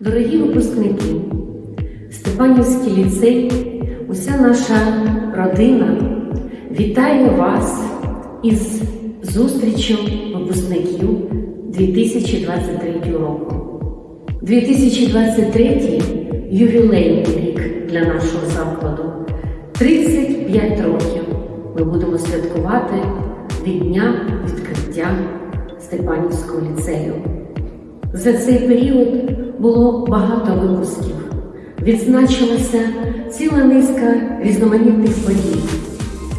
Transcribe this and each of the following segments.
Дорогі випускники, Степанівський ліцей, уся наша родина вітає вас із зустрічю випускників 2023 року. 2023 ювілейний рік для нашого закладу. 35 років ми будемо святкувати від дня відкриття Степанівського ліцею. За цей період було багато випусків. Відзначилася ціла низка різноманітних подій.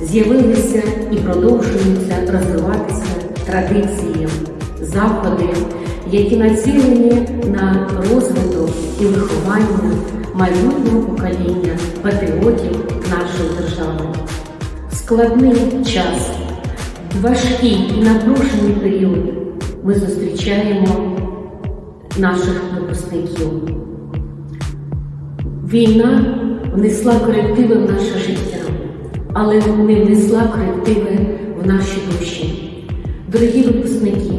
З'явилися і продовжуються розвиватися традиції, заходи, які націлені на розвиток і виховання майбутнього покоління патріотів нашої держави. Складний час, важкий і напружений період ми зустрічаємо наших випускників. Війна внесла корективи в наше життя, але не внесла корективи в наші душі. Дорогі випускники,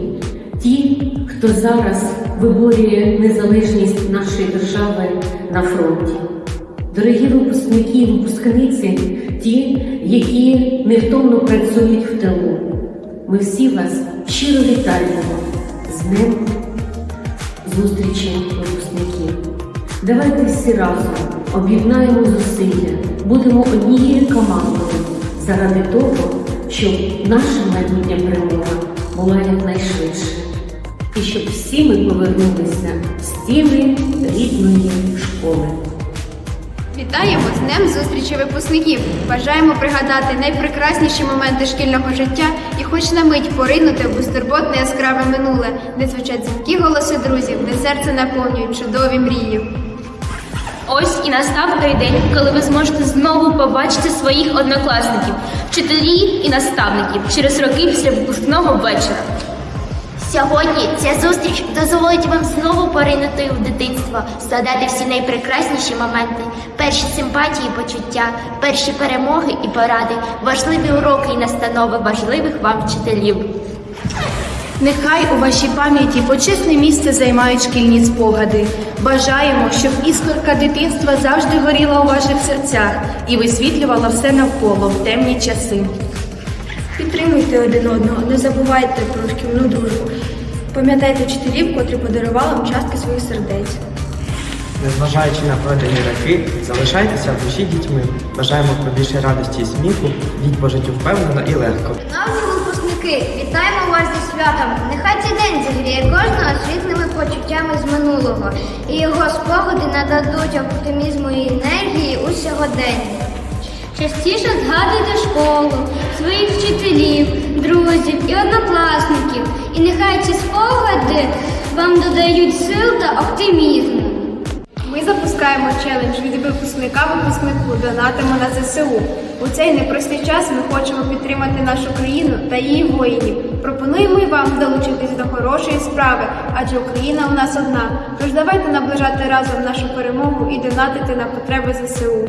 ті, хто зараз виборює незалежність нашої держави на фронті. Дорогі випускники і випускниці, ті, які невтомно працюють в тилу. Ми всі вас щиро вітаємо з Днем зустрічі випускників. Давайте всі разом об'єднаємо зусилля, будемо однією командою заради того, щоб наша майбутня перемога була якнайшвидше. І щоб всі ми повернулися в стіни рідної школи. Вітаємо з Днем зустрічі випускників! Бажаємо пригадати найпрекрасніші моменти шкільного життя і хоч на мить поринути в безтурботне яскраве минуле, де звучать дзвінки голоси друзів, де серце наповнюють чудові мрії. Ось і настав той день, коли ви зможете знову побачити своїх однокласників, вчителів і наставників через роки після випускного вечора. Сьогодні ця зустріч дозволить вам знову поринути в дитинство, згадати всі найпрекрасніші моменти, перші симпатії, почуття, перші перемоги і поради, важливі уроки і настанови важливих вам вчителів. Нехай у вашій пам'яті почесне місце займають шкільні спогади. Бажаємо, щоб іскорка дитинства завжди горіла у ваших серцях і висвітлювала все навколо в темні часи. Підтримуйте один одного, не забувайте про шкільну дружбу. Пам'ятайте вчителів, котрі подарували вам частки своїх сердець. Незважаючи на пройдені роки, залишайтеся в душі дітьми. Бажаємо побільше радості і сміху, по життю впевнено і легко. Шановні випускники, вітаємо вас зі святом! Нехай цей день зігріє кожного світлими почуттями з минулого, і його спогади нададуть оптимізму і енергії у сьогоденні. Частіше згадуйте школу, своїх вчителів, друзів і однокласників, і нехай ці спогади вам додають сил та оптимізму. Ми запускаємо челендж від випускника випускнику Донатимо на ЗСУ. У цей непростий час ми хочемо підтримати нашу країну та її воїнів. Пропонуємо і вам долучитись до хорошої справи, адже Україна у нас одна. Тож давайте наближати разом нашу перемогу і донатити на потреби ЗСУ.